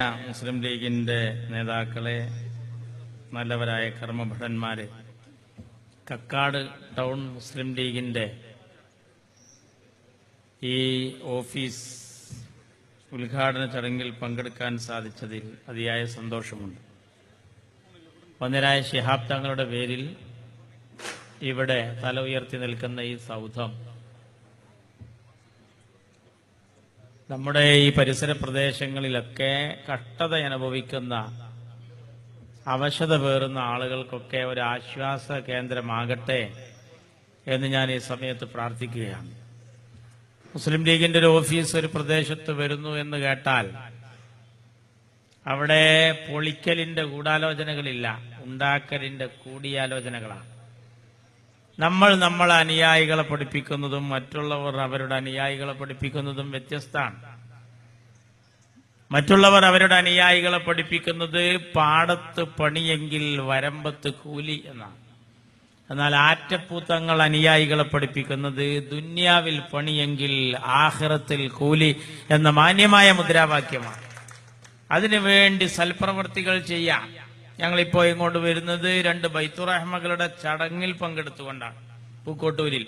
മുസ്ലിം ലീഗിന്റെ നേതാക്കളെ നല്ലവരായ കർമ്മഭടന്മാരെ കക്കാട് ടൗൺ മുസ്ലിം ലീഗിന്റെ ഈ ഓഫീസ് ഉദ്ഘാടന ചടങ്ങിൽ പങ്കെടുക്കാൻ സാധിച്ചതിൽ അതിയായ സന്തോഷമുണ്ട്. വന്നരായ ശിഹാബ് തങ്ങളുടെ പേരിൽ ഇവിടെ തല ഉയർത്തി നിൽക്കുന്ന ഈ സൗധം നമ്മുടെ ഈ പരിസര പ്രദേശങ്ങളിലൊക്കെ കഷ്ടത അനുഭവിക്കുന്ന അവശത പേറുന്ന ആളുകൾക്കൊക്കെ ഒരു ആശ്വാസ കേന്ദ്രമാകട്ടെ എന്ന് ഞാൻ ഈ സമയത്ത് പ്രാർത്ഥിക്കുകയാണ്. മുസ്ലിം ലീഗിന്റെ ഒരു ഓഫീസ് ഒരു പ്രദേശത്ത് വരുന്നു എന്ന് കേട്ടാൽ അവിടെ പൊളിക്കലിന്റെ ഗൂഢാലോചനകളില്ല ഉണ്ടാക്കലിന്റെ കൂടിയാലോചനകളാണ്. നമ്മൾ നമ്മളെ അനുയായികളെ പഠിപ്പിക്കുന്നതും മറ്റുള്ളവർ അവരുടെ അനുയായികളെ പഠിപ്പിക്കുന്നതും വ്യത്യസ്തമാണ്. മറ്റുള്ളവർ അവരുടെ അനുയായികളെ പഠിപ്പിക്കുന്നത് പാടത്ത് പണിയെങ്കിൽ വരമ്പത്ത് കൂലി എന്നാണ്. എന്നാൽ ആറ്റപ്പൂത്തങ്ങൾ അനുയായികളെ പഠിപ്പിക്കുന്നത് ദുന്യാവിൽ പണിയെങ്കിൽ ആഹ്റത്തിൽ കൂലി എന്ന മാന്യമായ മുദ്രാവാക്യമാണ്. അതിനുവേണ്ടി സൽപ്രവർത്തികൾ ചെയ്യാം. ഞങ്ങളിപ്പോ ഇങ്ങോട്ട് വരുന്നത് രണ്ട് ബൈത്തുറഹ്മകളുടെ ചടങ്ങിൽ പങ്കെടുത്തുകൊണ്ടാണ് പൂക്കോട്ടൂരിൽ.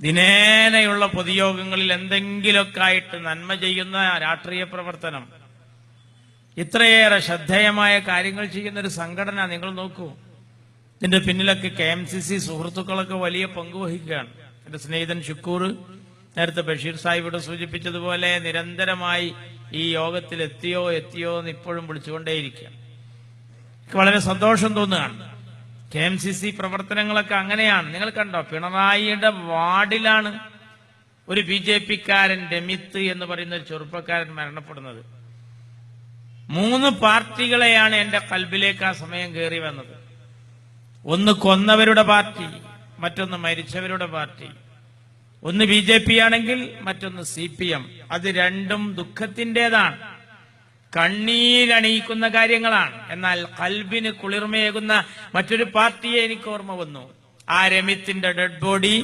ദിനേനയുള്ള പൊതുയോഗങ്ങളിൽ എന്തെങ്കിലുമൊക്കെ ആയിട്ട് നന്മ ചെയ്യുന്ന രാഷ്ട്രീയ പ്രവർത്തനം ഇത്രയേറെ ശ്രദ്ധേയമായ കാര്യങ്ങൾ ചെയ്യുന്ന ഒരു സംഘടന നിങ്ങൾ നോക്കൂ. ഇതിന്റെ പിന്നിലൊക്കെ കെ എം സി സി സുഹൃത്തുക്കളൊക്കെ വലിയ പങ്കുവഹിക്കുകയാണ് എന്റെ സ്നേഹിതൻ ഷുക്കൂർ നേരത്തെ ബഷീർ സാഹിബിയുടെ സൂചിപ്പിച്ചതുപോലെ നിരന്തരമായി ഈ യോഗത്തിൽ എത്തിയോ എത്തിയോ എന്ന് ഇപ്പോഴും വിളിച്ചുകൊണ്ടേയിരിക്കുക എനിക്ക് വളരെ സന്തോഷം തോന്നുകയാണ്. കെ എം സി സി പ്രവർത്തനങ്ങളൊക്കെ അങ്ങനെയാണ്. നിങ്ങൾ കണ്ടോ പിണറായിയുടെ വാർഡിലാണ് ഒരു ബി ജെ പിക്കാരൻ രമിത്ത് എന്ന് പറയുന്ന ഒരു ചെറുപ്പക്കാരൻ മരണപ്പെടുന്നത്. മൂന്ന് പാർട്ടികളെയാണ് എന്റെ കൽബിലേക്ക് ആ സമയം കയറി വന്നത്. ഒന്ന് കൊന്നവരുടെ പാർട്ടി മറ്റൊന്ന് മരിച്ചവരുടെ പാർട്ടി. ഒന്ന് ബി ജെ പി ആണെങ്കിൽ മറ്റൊന്ന് സി പി എം. അത് രണ്ടും ദുഃഖത്തിന്റെതാണ്. കണ്ണീരണിയിക്കുന്ന കാര്യങ്ങളാണ്. എന്നാൽ കൽബിന് കുളിർമയേകുന്ന മറ്റൊരു പാർട്ടിയെ എനിക്ക് ഓർമ്മ വന്നു. ആ രമിത്തിന്റെ ഡെഡ് ബോഡി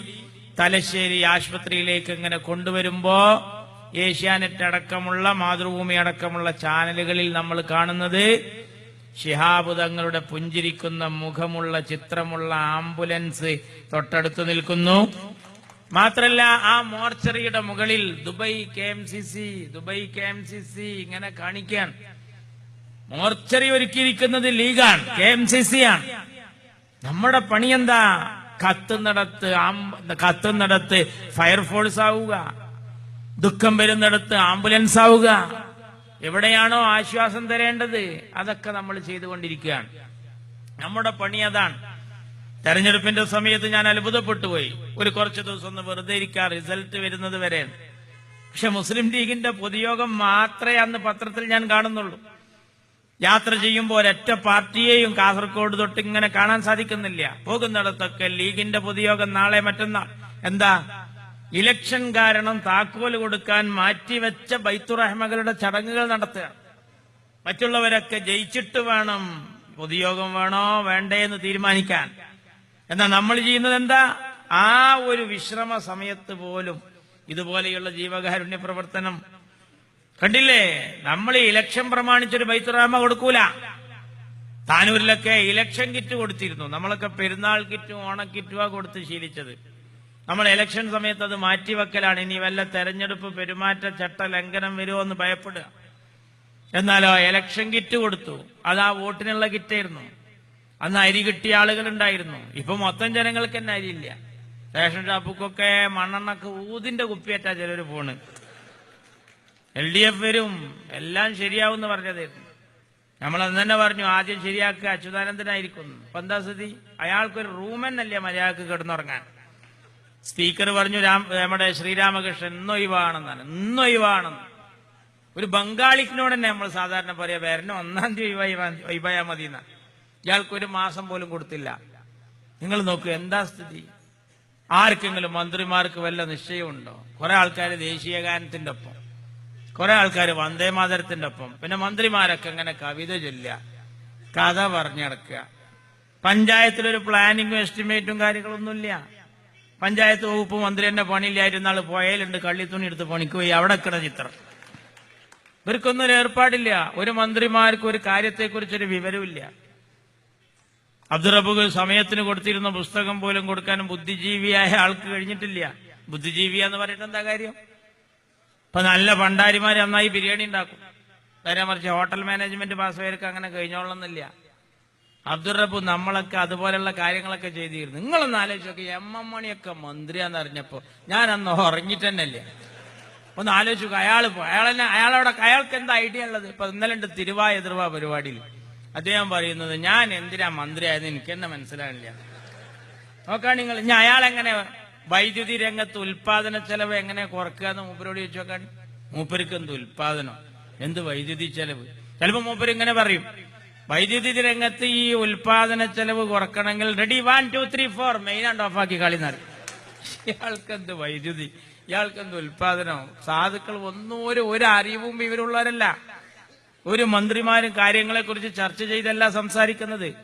തലശ്ശേരി ആശുപത്രിയിലേക്ക് ഇങ്ങനെ കൊണ്ടുവരുമ്പോ ഏഷ്യാനെറ്റ് അടക്കമുള്ള മാതൃഭൂമി അടക്കമുള്ള ചാനലുകളിൽ നമ്മൾ കാണുന്നത് ശിഹാബ് തങ്ങളുടെ പുഞ്ചിരിക്കുന്ന മുഖമുള്ള ചിത്രമുള്ള ആംബുലൻസ് തൊട്ടടുത്ത് നിൽക്കുന്നു. മാത്രല്ല ആ മോർച്ചറിയുടെ മുകളിൽ Dubai K M C C Dubai K M C C ഇങ്ങനെ കാണിക്കാൻ. മോർച്ചറി ഒരുക്കിയിരിക്കുന്നത് ലീഗാണ് കെ എം സി സി ആണ്. നമ്മുടെ പണി എന്താ കത്തുന്നിടത്ത് കത്ത് കത്തുന്നിടത്ത് ഫയർഫോഴ്സ് ആവുക ദുഃഖം വരുന്നിടത്ത് ആംബുലൻസ് ആവുക. എവിടെയാണോ ആശ്വാസം തരേണ്ടത്? അതൊക്കെ നമ്മൾ ചെയ്തുകൊണ്ടിരിക്കുകയാണ്. നമ്മുടെ പണി അതാണ്. തെരഞ്ഞെടുപ്പിന്റെ സമയത്ത് ഞാൻ അത്ഭുതപ്പെട്ടു പോയി ഒരു കുറച്ച് ദിവസം ഒന്ന് വെറുതെ ഇരിക്കുക റിസൾട്ട് വരുന്നത് വരെ. പക്ഷെ മുസ്ലിം ലീഗിന്റെ പൊതുയോഗം മാത്രമേ അന്ന് പത്രത്തിൽ ഞാൻ കാണുന്നുള്ളൂ. യാത്ര ചെയ്യുമ്പോൾ ഒരൊറ്റ പാർട്ടിയെയും കാസർഗോഡ് തൊട്ട് ഇങ്ങനെ കാണാൻ സാധിക്കുന്നില്ല. പോകുന്നിടത്തൊക്കെ ലീഗിന്റെ പൊതുയോഗം നാളെ മറ്റന്നാൾ. എന്താ? ഇലക്ഷൻ കാരണം താക്കോൽ കൊടുക്കാൻ മാറ്റിവെച്ച ബൈത്തുറഹ്മകളുടെ ചടങ്ങുകൾ നടത്തുക. മറ്റുള്ളവരൊക്കെ ജയിച്ചിട്ട് വേണം പൊതുയോഗം വേണോ വേണ്ടേ എന്ന് തീരുമാനിക്കാൻ. എന്നാൽ നമ്മൾ ചെയ്യുന്നത് എന്താ? ആ ഒരു വിശ്രമ സമയത്ത് പോലും ഇതുപോലെയുള്ള ജീവകാരുണ്യ പ്രവർത്തനം. കണ്ടില്ലേ? നമ്മൾ ഈ ഇലക്ഷൻ പ്രമാണിച്ചൊരു ബൈത്തുറാമ കൊടുക്കൂല. താനൂരിലൊക്കെ ഇലക്ഷൻ കിറ്റ് കൊടുത്തിരുന്നു. നമ്മളൊക്കെ പെരുന്നാൾ കിറ്റും ഓണക്കിറ്റുവാ കൊടുത്ത് ശീലിച്ചത്. നമ്മൾ ഇലക്ഷൻ സമയത്ത് അത് മാറ്റിവെക്കലാണ്. ഇനി വല്ല തെരഞ്ഞെടുപ്പ് പെരുമാറ്റ ചട്ട ലംഘനം വരുമോ എന്ന് ഭയപ്പെടുക. എന്നാലോ ഇലക്ഷൻ കിറ്റ് കൊടുത്തു. അത് ആ വോട്ടിനുള്ള കിറ്റായിരുന്നു. അന്ന് അരി കിട്ടിയ ആളുകൾ ഉണ്ടായിരുന്നു ഇപ്പൊ മൊത്തം ജനങ്ങൾക്ക് തന്നെ അരിയില്ല റേഷൻ ഷാപ്പുക്കൊക്കെ മണ്ണെണ്ണക്ക് ഊതിന്റെ കുപ്പിയേറ്റാ ചിലര് പോണ്. എൽ ഡി എഫ് വരും. എല്ലാം ശരിയാവും എന്ന് പറഞ്ഞതായിരുന്നു നമ്മൾ അന്ന് തന്നെ പറഞ്ഞു ആദ്യം ശരിയാക്കുക അച്യുതാനന്ദനായിരിക്കും. ഇപ്പൊ എന്താ സ്ഥിതി? അയാൾക്കൊരു റൂമെന്നല്ലേ മര്യാദയ്ക്ക് കിടന്നുറങ്ങാൻ. സ്പീക്കർ പറഞ്ഞു രാം നമ്മുടെ ശ്രീരാമകൃഷ്ണൻ ഇന്നൊഴിവാണെന്നാണ് ഇന്നൊഴിവാണെന്ന് ഒരു ബംഗാളിക്കിനോട് തന്നെ നമ്മൾ സാധാരണ പറയാ വരണം ഒന്നാം തീയതി ഒഴിവായി മതി എന്നാ ഇയാൾക്ക് ഒരു മാസം പോലും കൊടുത്തില്ല. നിങ്ങൾ നോക്കൂ എന്താ സ്ഥിതി? ആർക്കെങ്കിലും മന്ത്രിമാർക്ക് വല്ല നിശ്ചയമുണ്ടോ? കുറെ ആൾക്കാർ ദേശീയ ഗാനത്തിന്റെ ഒപ്പം. കുറെ ആൾക്കാർ വന്ദേ മാതരത്തിന്റെ ഒപ്പം. പിന്നെ മന്ത്രിമാരൊക്കെ ഇങ്ങനെ കവിത ചൊല്ലുക കഥ പറഞ്ഞിടക്കുക പഞ്ചായത്തിലൊരു പ്ലാനിങ്ങും എസ്റ്റിമേറ്റും കാര്യങ്ങളൊന്നുമില്ല. പഞ്ചായത്ത് വകുപ്പ് മന്ത്രി തന്നെ പണിയില്ലായിരുന്ന ആൾ പുഴയിലുണ്ട് കള്ളിത്തുണി എടുത്ത് പണിക്ക് പോയി അവിടെ കിട ചിത്രം. ഇവർക്കൊന്നും ഏർപ്പാടില്ല. ഒരു മന്ത്രിമാർക്ക് ഒരു കാര്യത്തെക്കുറിച്ചൊരു വിവരമില്ല അബ്ദുറബുകൾ സമയത്തിന് കൊടുത്തിരുന്ന പുസ്തകം പോലും കൊടുക്കാനും ബുദ്ധിജീവിയായ ആൾക്ക് കഴിഞ്ഞിട്ടില്ല. ബുദ്ധിജീവി എന്ന് പറഞ്ഞിട്ട് എന്താ കാര്യം? ഇപ്പൊ നല്ല പണ്ടാരിമാര് നന്നായി ബിരിയാണി ഉണ്ടാക്കും. നേരെ മറിച്ച് ഹോട്ടൽ മാനേജ്മെന്റ് പാസ് പേർക്ക് അങ്ങനെ കഴിഞ്ഞോളന്നില്ല അബ്ദുറബു നമ്മളൊക്കെ അതുപോലെയുള്ള കാര്യങ്ങളൊക്കെ ചെയ്തിരുന്നു. നിങ്ങളൊന്ന് ആലോചിച്ചൊക്കെ എം എം മണിയൊക്കെ മന്ത്രിയാന്ന് അറിഞ്ഞപ്പോ ഞാൻ അന്ന് ഉറങ്ങിട്ട് തന്നെയല്ലേ ഒന്ന് ആലോചിച്ചു അയാൾ അയാളെന്നെ അയാളവിടെ അയാൾക്ക് എന്താ ഐഡിയ ഉള്ളത്? ഇപ്പൊ ഇന്നലെ ഉണ്ട് തിരുവാ എതിർവാ പരിപാടിയിൽ. അദ്ദേഹം പറയുന്നത് ഞാൻ എന്തിനാ മന്ത്രിയായത്? എനിക്ക് എന്നെ മനസ്സിലാകില്ല നോക്കാൻ നിങ്ങൾ ഇനി അയാൾ എങ്ങനെ വൈദ്യുതി രംഗത്ത് ഉൽപാദന ചെലവ് എങ്ങനെ കുറക്കുക എന്ന് മൂപ്പരോട് ചോദിച്ചു നോക്കാൻ മൂപ്പർക്ക് എന്ത് ഉൽപാദനം എന്ത് വൈദ്യുതി ചെലവ്? ചിലപ്പോ മൂപ്പർ ഇങ്ങനെ പറയും വൈദ്യുതി രംഗത്ത് ഈ ഉൽപാദന ചെലവ് കുറക്കണമെങ്കിൽ ready one two three four main and off ആക്കി കളി നടക്കും ഇയാൾക്ക് എന്ത് വൈദ്യുതി? ഇയാൾക്ക് എന്ത് ഉൽപാദനം സാധുക്കൾ ഒന്നും ഒരു ഒരു അറിവും ഇവരുള്ളവരല്ല. ഒരു മന്ത്രിമാരും കാര്യങ്ങളെ കുറിച്ച് ചർച്ച ചെയ്തല്ല സംസാരിക്കുന്നത്.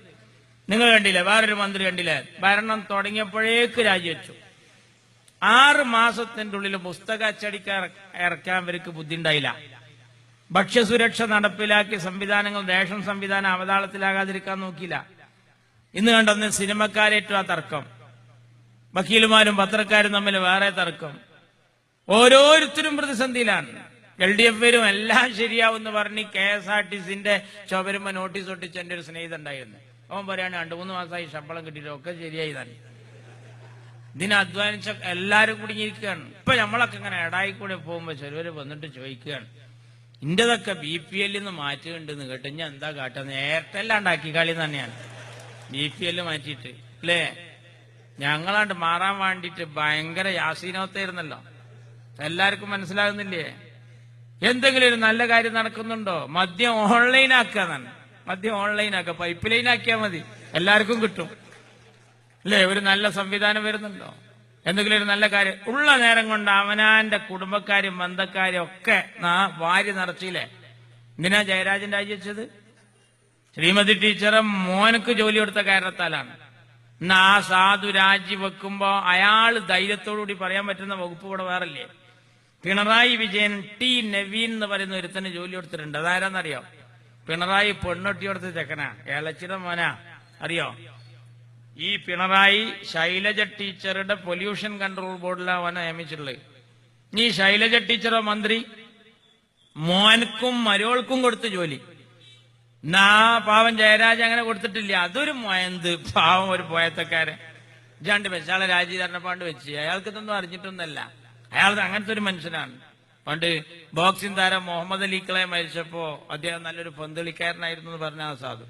നിങ്ങൾ കണ്ടില്ലേ വേറൊരു മന്ത്രി കണ്ടില്ലേ ഭരണം തുടങ്ങിയപ്പോഴേക്ക് രാജിവെച്ചു. ആറ് മാസത്തിന്റെ ഉള്ളിൽ പുസ്തക അച്ചടിക്കാൻ ഇറക്കാൻ ഇവർക്ക് ബുദ്ധി ഉണ്ടായില്ല ഭക്ഷ്യസുരക്ഷ നടപ്പിലാക്കിയ സംവിധാനങ്ങൾ റേഷൻ സംവിധാനം അവതാളത്തിലാകാതിരിക്കാൻ നോക്കിയില്ല. ഇന്ന് കണ്ടെന്ന് സിനിമക്കാരേറ്റവും ആ തർക്കം. വക്കീലുമാരും പത്രക്കാരും തമ്മിൽ വേറെ തർക്കം. ഓരോരുത്തരും പ്രതിസന്ധിയിലാണ്. എൽ ഡി എഫിലും എല്ലാം ശരിയാവുമെന്ന് പറഞ്ഞ് കെ എസ് ആർ ടി സിന്റെ ശോഭരുമ്പോ നോട്ടീസ് ഒട്ടിച്ച് എന്റെ ഒരു സ്നേഹിതൻ ഉണ്ടായിരുന്നു അവൻ പറയാണ് രണ്ടു മൂന്ന് മാസമായി ശമ്പളം കിട്ടിയിട്ട് ഒക്കെ ശരിയായി തന്നെ ഇതിനെ അധ്വാനിച്ച എല്ലാരും കുടുങ്ങിയിരിക്കുകയാണ് ഇപ്പൊ നമ്മളൊക്കെ ഇങ്ങനെ ഇടായി കൂടെ പോകുമ്പോ ചിലവര് വന്നിട്ട് ചോദിക്കുകയാണ് ഇന്റതൊക്കെ ബി പി എല്ലിൽ നിന്ന് മാറ്റുന്നുണ്ടെന്ന് കേട്ട് ഞാൻ എന്താ കാട്ടുക നേരത്തെല്ലാണ്ടാക്കി കളി തന്നെയാണ്. ബി പി എല്ല് മാറ്റിയിട്ട് അല്ലേ? ഞങ്ങളാണ്ട് മാറാൻ വേണ്ടിയിട്ട് ഭയങ്കര യാസീനോത്തായിരുന്നല്ലോ എല്ലാവർക്കും മനസ്സിലാകുന്നില്ലേ? എന്തെങ്കിലും ഒരു നല്ല കാര്യം നടക്കുന്നുണ്ടോ? മദ്യം ഓൺലൈൻ ആക്കാന്നാണ് മദ്യം ഓൺലൈൻ ആക്കുക പൈപ്പ് ലൈൻ ആക്കിയാൽ മതി. എല്ലാവർക്കും കിട്ടും. അല്ലേ? ഒരു നല്ല സംവിധാനം വരുന്നുണ്ടോ? എന്തെങ്കിലും ഒരു നല്ല കാര്യം. ഉള്ള നേരം കൊണ്ട് അവനാന്റെ കുടുംബക്കാരും ബന്ധക്കാരും ഒക്കെ വാരി നിറച്ചില്ലേ? എന്തിനാ ജയരാജൻ രാജിവെച്ചത്? ശ്രീമതി ടീച്ചറെ മോനക്ക് ജോലി കൊടുത്ത കാരണത്താലാണ്. ഇന്ന് ആ സാധു രാജിവെക്കുമ്പോ അയാൾ ധൈര്യത്തോടുകൂടി പറയാൻ പറ്റുന്ന വകുപ്പ് കൂടെ വേറല്ലേ? പിണറായി വിജയൻ ടി നവീൻ എന്ന് പറയുന്ന ഒരുത്തന് ജോലി കൊടുത്തിട്ടുണ്ട്. അതാരാന്നറിയോ? പിണറായി പെണ്ണൊട്ടി കൊടുത്ത ചെക്കനാ. ഏളച്ചിയുടെ മോനാ. അറിയോ? ഈ പിണറായി ശൈലജ ടീച്ചറുടെ പൊല്യൂഷൻ കൺട്രോൾ ബോർഡിലാണ് അവനെ നിയമിച്ചിട്ടുള്ളത്. ഈ ശൈലജ ടീച്ചറോ മന്ത്രി മോനക്കും മരോൾക്കും കൊടുത്ത് ജോലി. എന്നാ പാവം ജയരാജ് അങ്ങനെ കൊടുത്തിട്ടില്ല. അതൊരു മോയന്ത്. പാവം ഒരു പോയത്തക്കാരൻ. ജാണ്ട് വെച്ചാളെ രാജീധരനെ പാണ്ട് വെച്ച്. അയാൾക്ക് ഇതൊന്നും അറിഞ്ഞിട്ടൊന്നല്ല അയാൾ അങ്ങനത്തെ ഒരു മനുഷ്യനാണ്. പണ്ട് ബോക്സിംഗ് താരം മുഹമ്മദ് അലിക്കളെ മരിച്ചപ്പോ അദ്ദേഹം നല്ലൊരു പന്തളിക്കാരനായിരുന്നു എന്ന് പറഞ്ഞ ആ സാധു.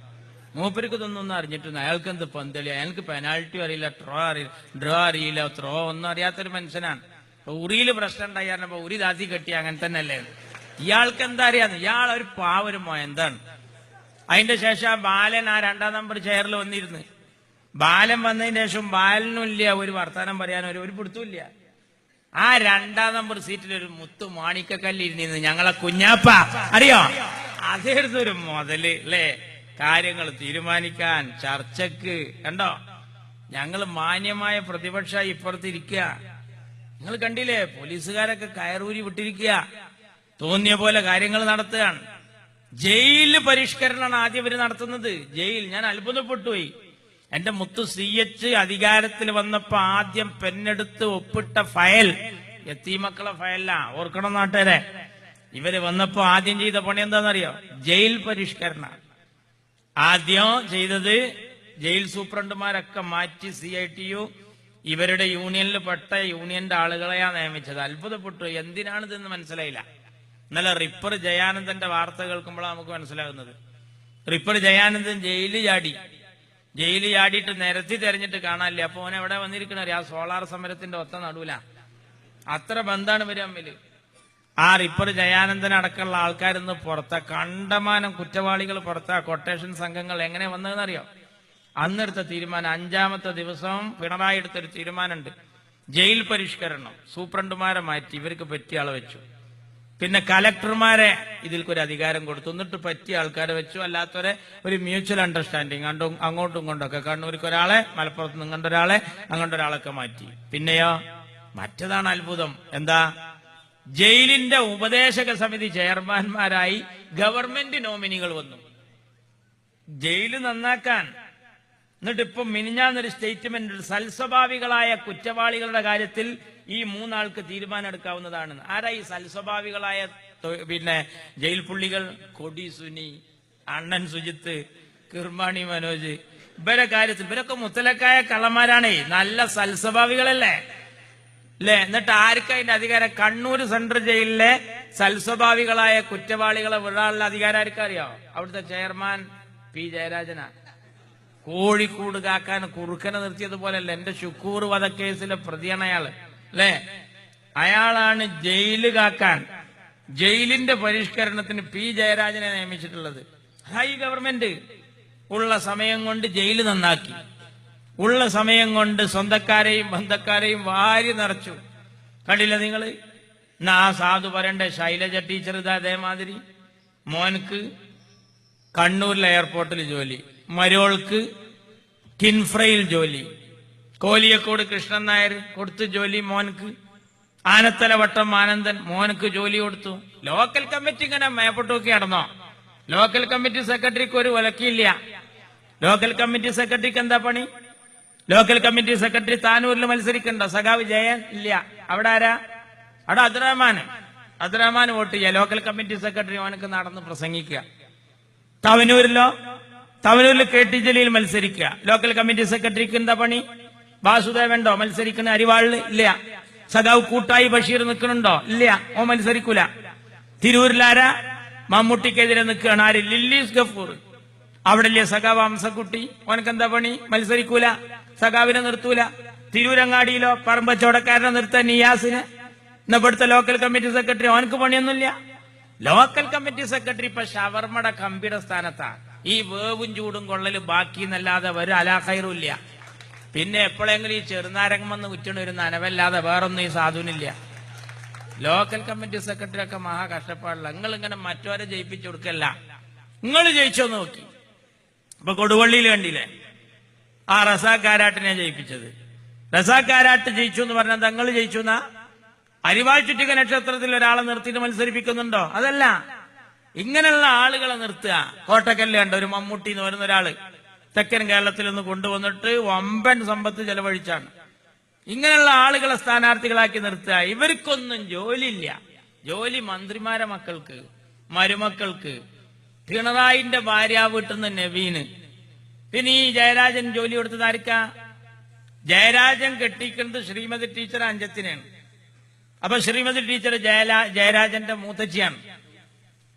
മൂപ്പർക്ക് ഇതൊന്നും ഒന്നും അറിഞ്ഞിട്ടൊന്നും അയാൾക്ക് എന്ത് പന്തളി? അയാൾക്ക് പെനാൽറ്റി അറിയില്ല ട്രോ അറിയില്ല ഡ്രോ അറിയില്ല ത്രോ ഒന്നും അറിയാത്തൊരു മനുഷ്യനാണ്. ഉറിയിൽ പ്രശ്നം ഉണ്ടായി പറഞ്ഞപ്പോ ഉരി ദാസി കെട്ടിയ അങ്ങനെ തന്നെ അല്ലേ ഇയാൾക്ക് എന്താ അറിയാന്ന്? ഇയാൾ ഒരു പാവരുമോ എന്താണ്? അതിന്റെ ശേഷം ആ ബാലൻ ആ രണ്ടാം നമ്പർ ചെയറിൽ വന്നിരുന്നു. ബാലൻ വന്നതിന് ശേഷം ബാലനും ഇല്ല ഒരു വർത്തമാനം പറയാൻ ഒരു ഒരു പിടുത്തുമില്ല ആ രണ്ടാം നമ്പർ സീറ്റിൽ ഒരു മുത്തു മാണിക്കക്കല്ലിരുന്നിരുന്നു ഞങ്ങളെ കുഞ്ഞാപ്പ. അറിയോ? അതെടുത്തൊരു മുതൽ അല്ലേ കാര്യങ്ങൾ തീരുമാനിക്കാൻ ചർച്ചക്ക്. കണ്ടോ? ഞങ്ങൾ മാന്യമായ പ്രതിപക്ഷ ഇപ്പുറത്തിരിക്കുക നിങ്ങൾ കണ്ടില്ലേ? പോലീസുകാരൊക്കെ കയറൂരി വിട്ടിരിക്കുക. തോന്നിയ പോലെ കാര്യങ്ങൾ നടത്തുകയാണ്. ജയിൽ പരിഷ്കരണമാണ് ആദ്യം ഇവർ നടത്തുന്നത്. ജയിൽ. ഞാൻ അത്ഭുതപ്പെട്ടുപോയി എന്റെ മുത്തു സി എച്ച് അധികാരത്തിൽ വന്നപ്പോ ആദ്യം പെന്നെടുത്ത് ഒപ്പിട്ട ഫയൽ എത്തീമക്കളെ ഫയലാ ഓർക്കണം നാട്ടുകാരെ? ഇവർ വന്നപ്പോ ആദ്യം ചെയ്ത പണി എന്താണെന്നറിയോ? ജയിൽ പരിഷ്കരണ. ആദ്യം ചെയ്തത് ജയിൽ സൂപ്രണ്ടുമാരൊക്കെ മാറ്റി സി ഐ ടി യു ഇവരുടെ യൂണിയനിൽ പെട്ട യൂണിയന്റെ ആളുകളെയാ നിയമിച്ചത്. അത്ഭുതപ്പെട്ടു. എന്തിനാണ് ഇതെന്ന് മനസ്സിലായില്ല. ഇന്നലെ റിപ്പർ ജയാനന്ദന്റെ വാർത്ത കേൾക്കുമ്പോഴാണ് നമുക്ക് മനസ്സിലാകുന്നത്. റിപ്പർ ജയാനന്ദൻ ജയിലിൽ ചാടി. ജയിലിൽ ചാടിയിട്ട് നിരത്തി തെരഞ്ഞിട്ട് കാണാനില്ല? അപ്പൊ ഓൻ എവിടെ വന്നിരിക്കണേ ആ സോളാർ സമരത്തിന്റെ ഒത്ത നടുവില. അത്ര ബന്ധാണ് ഇവർ തമ്മിൽ. ആ റിപ്പർ ജയാനന്ദൻ അടക്കമുള്ള ആൾക്കാരിന്ന് പുറത്ത കണ്ടമാനം കുറ്റവാളികൾ പുറത്ത കൊട്ടേഷൻ സംഘങ്ങൾ എങ്ങനെ വന്നതെന്നറിയോ? അന്നെടുത്ത തീരുമാനം അഞ്ചാമത്തെ ദിവസം പിണറായി എടുത്തൊരു തീരുമാനമുണ്ട്. ജയിൽ പരിഷ്കരണം സൂപ്രണ്ടുമാരെ മാറ്റി ഇവർക്ക് പറ്റിയ ആളെ വെച്ചു. പിന്നെ കലക്ടർമാരെ ഇതിൽക്കൊരു അധികാരം കൊടുത്തു. എന്നിട്ട് പറ്റിയ ആൾക്കാരെ വെച്ചു. അല്ലാത്തവരെ ഒരു മ്യൂച്വൽ അണ്ടർസ്റ്റാൻഡിങ് അങ്ങോട്ടും അങ്ങോട്ടും ഇങ്ങോട്ടൊക്കെ കണ്ണൂർക്ക് ഒരാളെ മലപ്പുറത്ത് നിന്ന് കണ്ട ഒരാളെ അങ്ങോട്ട് ഒരാളൊക്കെ മാറ്റി. പിന്നെയോ? മറ്റതാണ് അത്ഭുതം. എന്താ? ജയിലിന്റെ ഉപദേശക സമിതി ചെയർമാൻമാരായി ഗവൺമെന്റ് നോമിനികൾ വന്നു. ജയിൽ നന്നാക്കാൻ. എന്നിട്ട് ഇപ്പം മിനിഞ്ഞാന്നൊരു സ്റ്റേറ്റ്മെന്റ്. സൽസ്വഭാവികളായ കുറ്റവാളികളുടെ കാര്യത്തിൽ ഈ മൂന്നാൾക്ക് തീരുമാനം എടുക്കാവുന്നതാണ് ആരാ ഈ സൽസ്വഭാവികളായ പിന്നെ ജയിൽ പുള്ളികൾ? കൊടി സുനി അണ്ണൻ സുജിത്ത് കിർമാണി മനോജ്. ഇവരെ കാര്യത്തിൽ ഇവരൊക്കെ മുത്തലക്കായ കള്ളന്മാരാണേ. നല്ല സൽസ്വഭാവികളല്ലേ അല്ലേ എന്നിട്ട് ആർക്കും അതിന്റെ അധികാരം? കണ്ണൂർ സെൻട്രൽ ജയിലിലെ സൽസ്വഭാവികളായ കുറ്റവാളികളെ വിടാനുള്ള അധികാരം ആർക്കറിയോ? അവിടുത്തെ ചെയർമാൻ പി ജയരാജന. കോഴിക്കൂട് കാക്കാൻ കുറുക്കനെ നിർത്തിയതുപോലെയല്ല എന്റെ ഷുക്കൂർ വധക്കേസിലെ പ്രതിയാണ് അയാൾ. അല്ലേ? അയാളാണ് ജയിൽ കാക്കാൻ. ജയിലിന്റെ പരിഷ്കരണത്തിന് പി ജയരാജനെ നിയമിച്ചിട്ടുള്ളത്. ഹൈ ഗവൺമെന്റ് ഉള്ള സമയം കൊണ്ട് ജയിൽ നന്നാക്കി. ഉള്ള സമയം കൊണ്ട് സ്വന്തക്കാരെയും ബന്ധക്കാരെയും വാരി നിറച്ചു. കണ്ടില്ല നിങ്ങൾ എന്നാ ആ സാധു പറയണ്ട ശൈലജ ടീച്ചർ ഇത് അതേമാതിരി മോൻക്ക് കണ്ണൂരിലെ എയർപോർട്ടിൽ ജോലി മരോൾക്ക് കിൻഫ്രയിൽ ജോലി. കോലിയക്കോട് കൃഷ്ണൻ നായർ കൊടുത്തു ജോലി മോനക്ക് ആനത്തല വട്ടം ആനന്ദൻ മോനക്ക് ജോലി കൊടുത്തു. ലോക്കൽ കമ്മിറ്റി ഇങ്ങനെ മേപ്പെട്ടൊക്കെ നടന്നോ? ലോക്കൽ കമ്മിറ്റി സെക്രട്ടറിക്ക് ഒരു വിലക്കില്ല ലോക്കൽ കമ്മിറ്റി സെക്രട്ടറിക്ക് എന്താ പണി? ലോക്കൽ കമ്മിറ്റി സെക്രട്ടറി താനൂരിൽ മത്സരിക്കണ്ട? സഖാവ് ജയൻ ഇല്ല. അവിടെ ആരാ? അവിടെ അബ്ദുറഹ്മാൻ. അബ്ദുറഹ്മാൻ വോട്ട് ചെയ്യുക ലോക്കൽ കമ്മിറ്റി സെക്രട്ടറി മോനക്ക് നടന്ന് പ്രസംഗിക്കുക. തവനൂരിലോ? തവനൂരിൽ കെ ടി ജലീൽ മത്സരിക്കുക. ലോക്കൽ കമ്മിറ്റി സെക്രട്ടറിക്ക് എന്താ പണി? വാസുദേവനുണ്ടോ മത്സരിക്കുന്ന അരിവാളിൽ? ഇല്ല. സഖാവ് കൂട്ടായി ബഷീർ നിൽക്കണുണ്ടോ ഇല്ല. ഓ മത്സരിക്കൂല. തിരൂരിലാര മമ്മൂട്ടിക്കെതിരെ നിൽക്കുകയാണ്. ആര്? ലില്ലീസ് ഗഫൂർ. അവിടെ ഇല്ലേ സഖാവ് ഹംസക്കുട്ടി ഓനക്ക് എന്താ പണി? മത്സരിക്കൂല. സഖാവിനെ നിർത്തൂല. തിരൂരങ്ങാടിയിലോ പറമ്പച്ചോടക്കാരനെ നിർത്താൻ നിയാസിന്? ഇന്നപ്പെടുത്ത ലോക്കൽ കമ്മിറ്റി സെക്രട്ടറി ഓനക്ക് പണിയൊന്നുമില്ല. ലോക്കൽ കമ്മിറ്റി സെക്രട്ടറി ഇപ്പൊ ഷവർമ്മയുടെ കമ്പിയുടെ സ്ഥാനത്താ. ഈ വേവും ചൂടും കൊള്ളലും ബാക്കി എന്നല്ലാതെ ഒരു അലാഖൈറും ഇല്ല. പിന്നെ എപ്പോഴെങ്കിലും ഈ ചെറുനാരങ്ങം വന്ന് കുറ്റണ ഒരു നനവല്ലാതെ വേറൊന്നും ഈ സാധുവിനില്ല. ലോക്കൽ കമ്മിറ്റി സെക്രട്ടറി ഒക്കെ മഹാ കഷ്ടപ്പാടില്ല നിങ്ങൾ ഇങ്ങനെ മറ്റവരെ ജയിപ്പിച്ചു കൊടുക്കല്ല. നിങ്ങൾ ജയിച്ചോ നോക്കി. ഇപ്പൊ കൊടുവള്ളിയിൽ കണ്ടില്ലേ? ആ റസാക്കാരാട്ടിനെ ജയിപ്പിച്ചത്. റസാക്കാരാട്ട് ജയിച്ചു എന്ന് പറഞ്ഞാൽ തങ്ങൾ ജയിച്ചു എന്നാ? അരിവാൾ ചുറ്റിക നക്ഷത്രത്തിൽ ഒരാളെ നിർത്തിയിട്ട് മത്സരിപ്പിക്കുന്നുണ്ടോ? അതല്ല. ഇങ്ങനെയുള്ള ആളുകളെ നിർത്തുക. കോട്ടക്കല്ലേ കണ്ട ഒരു മമ്മൂട്ടി എന്ന് പറയുന്ന ഒരാൾ. തെക്കൻ കേരളത്തിൽ നിന്ന് കൊണ്ടുവന്നിട്ട് വമ്പൻ സമ്പത്ത് ചെലവഴിച്ചാണ്. ഇങ്ങനെയുള്ള ആളുകളെ സ്ഥാനാർത്ഥികളാക്കി നിർത്തുക. ഇവർക്കൊന്നും ജോലിയില്ല. ജോലി മന്ത്രിമാരെ മക്കൾക്ക് മരുമക്കൾക്ക് പിണറായിന്റെ ഭാര്യ വീട്ടിൽ നിന്ന് നവീന്. പിന്നെ ഈ ജയരാജൻ ജോലി കൊടുത്തത് ആർക്കാ? ജയരാജൻ കെട്ടിക്കുന്നത് ശ്രീമതി ടീച്ചർ അഞ്ചത്തിനാണ് അപ്പൊ ശ്രീമതി ടീച്ചർ ജയരാജന്റെ മൂത്തച്ചിയാണ്.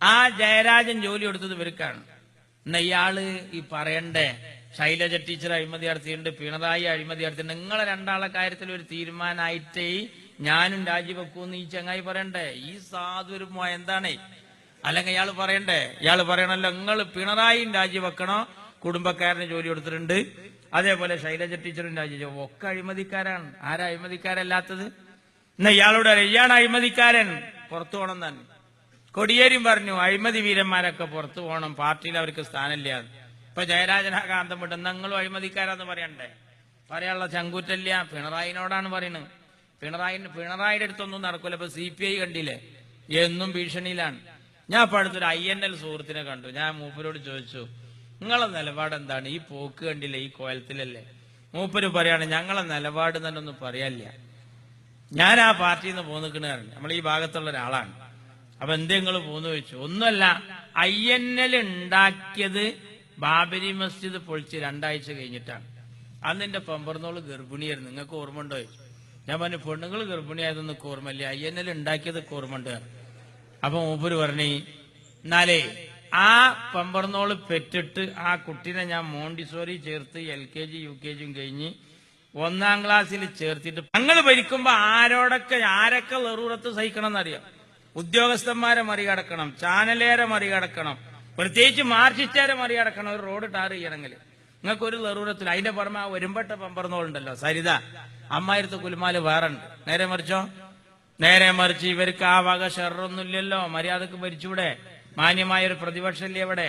ആ ജയരാജൻ ജോലി കൊടുത്തത് ഇവർക്കാണ്. എന്നാ ഇയാൾ ഈ പറയണ്ടേ? ശൈലജ ടീച്ചർ അഴിമതി നടത്തിയിട്ടുണ്ട് പിണറായി അഴിമതി നടത്തിയിട്ടുണ്ട്. നിങ്ങളെ രണ്ടാളെ കാര്യത്തിൽ ഒരു തീരുമാനമായിട്ടേ ഞാനും രാജിവെക്കൂന്ന് ഈ ചങ്ങായി പറയണ്ടേ? ഈ സാധു ഒരു എന്താണേ? അല്ലെങ്കിൽ ഇയാൾ പറയണ്ടേ? ഇയാൾ പറയണല്ലോ നിങ്ങൾ പിണറായിയും രാജിവെക്കണോ? കുടുംബക്കാരന് ജോലി കൊടുത്തിട്ടുണ്ട്. അതേപോലെ ശൈലജ ടീച്ചറും രാജി ഒക്കെ അഴിമതിക്കാരാണ്. ആരാ അഴിമതിക്കാരല്ലാത്തത്? എന്നാ ഇയാളോട് ഇയാൾ അഴിമതിക്കാരൻ. പുറത്തു പോകണം തന്നെ കൊടിയേരിയും പറഞ്ഞു അഴിമതി വീരന്മാരൊക്കെ പുറത്തു പോകണം പാർട്ടിയിൽ അവർക്ക് സ്ഥാനമില്ല ഇപ്പൊ ജയരാജനാകാന്തം വിട്ട് നിങ്ങളും അഴിമതിക്കാരാന്ന് പറയണ്ടേ? പറയാനുള്ള ചങ്കൂറ്റല്ല പിണറായിനോടാണ് പറയുന്നത് പിണറായി പിണറായിയുടെ അടുത്തൊന്നും നടക്കൂല. ഇപ്പൊ സി പി ഐ കണ്ടില്ലേ? എന്നും ഭീഷണിയിലാണ്. ഞാൻ ഇപ്പൊ അടുത്തൊരു ഐ എൻ എൽ സുഹൃത്തിനെ കണ്ടു. ഞാൻ മൂപ്പരോട് ചോദിച്ചു നിങ്ങളെ നിലപാട് എന്താണ്? ഈ പോക്ക് കണ്ടില്ലേ? ഈ കോലത്തിലല്ലേ? മൂപ്പര് പറയാണ് ഞങ്ങളെ നിലപാട് തന്നെ ഒന്നും പറയാനില്ല. ഞാൻ ആ പാർട്ടിയിൽ നിന്ന് പോന്നിക്കണ നമ്മൾ ഈ ഭാഗത്തുള്ള ഒരാളാണ്. അപ്പൊ എന്തേ നിങ്ങൾ പോന്നു ചോദിച്ചു. ഒന്നുമല്ല ഐ എൻ എൽ ഉണ്ടാക്കിയത് ബാബരി മസ്ജിദ് പൊളിച്ച് രണ്ടാഴ്ച കഴിഞ്ഞിട്ടാണ്. അന്ന് എന്റെ പമ്പർന്നോൾ ഗർഭിണിയായിരുന്നു. നിങ്ങൾക്ക് ഓർമ്മ ഉണ്ടോ ഞാൻ പറഞ്ഞു പെണ്ണുങ്ങൾ ഗർഭിണിയായതൊന്നും ഓർമ്മയില്ല. ഐ എൻ എൽ ഉണ്ടാക്കിയത് അപ്പൊ മൂപ്പര് പറഞ്ഞു എന്നാലേ ആ പമ്പർന്നോൾ പെറ്റിട്ട് ആ കുട്ടീനെ ഞാൻ മോണ്ടിസോറി ചേർത്ത് L K G U K ജിയും കഴിഞ്ഞ് ഒന്നാം ക്ലാസ്സിൽ ചേർത്തിട്ട് ഞങ്ങൾ ഭരിക്കുമ്പോ ആരോടൊക്കെ ആരൊക്കെ നെറൂറത്ത് സഹിക്കണം എന്നറിയാം ഉദ്യോഗസ്ഥന്മാരെ മറികടക്കണം ചാനലേരെ മറികടക്കണം പ്രത്യേകിച്ച് മാർച്ചിസ്റ്റാരെ മറികടക്കണം. ഒരു റോഡ് ടാർ ചെയ്യണമെങ്കിൽ നിങ്ങൾക്ക് ഒരു നെറൂറത്തിൽ അതിന്റെ പുറമെ ആ ഒരുമ്പട്ട പമ്പർന്നോളുണ്ടല്ലോ സരിത. അമ്മായിരത്ത് കുലുമാൽ വേറെ ഉണ്ട്. നേരെ മറിച്ചോ? നേരെ മറിച്ച് ഇവർക്ക് ആ വക ഷെറൊന്നുമില്ലല്ലോ മര്യാദയ്ക്ക് ഭരിച്ചൂടെ. മാന്യമായ ഒരു പ്രതിപക്ഷമല്ലേ ഇവിടെ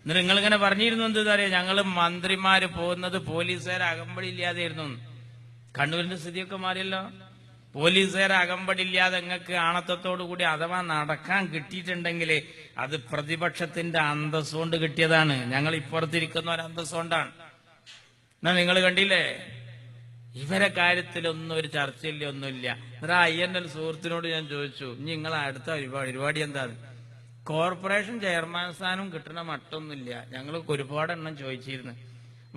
എന്നിട്ട് നിങ്ങളിങ്ങനെ പറഞ്ഞിരുന്നു എന്താ അറിയാം? ഞങ്ങൾ മന്ത്രിമാര് പോകുന്നത് പോലീസുകാർ അകമ്പടി ഇല്ലാതെയിരുന്നു കണ്ണൂരിന്റെ സ്ഥിതിയൊക്കെ മാറിയല്ലോ. പോലീസുകാരെ അകമ്പടില്ലാതെ നിങ്ങൾക്ക് ആണത്തത്തോടു കൂടി അഥവാ നടക്കാൻ കിട്ടിയിട്ടുണ്ടെങ്കിൽ അത് പ്രതിപക്ഷത്തിന്റെ അന്തസ്സുകൊണ്ട് കിട്ടിയതാണ്. ഞങ്ങൾ ഇപ്പുറത്തിരിക്കുന്ന ഒരു അന്തസ്സുകൊണ്ടാണ് എന്നാ നിങ്ങൾ കണ്ടില്ലേ? ഇവരെ കാര്യത്തിലൊന്നും ഒരു ചർച്ചയില്ല ഒന്നുമില്ല എന്നിട്ട് അയ്യന്റെ എൽ സുഹൃത്തിനോട് ഞാൻ ചോദിച്ചു ഇനി നിങ്ങൾ അടുത്ത പരിപാടി എന്താണ് കോർപ്പറേഷൻ ചെയർമാൻ സ്ഥാനം കിട്ടണ മട്ടൊന്നുമില്ല. ഞങ്ങൾക്ക് ഒരുപാട് എണ്ണം ചോദിച്ചിരുന്നു.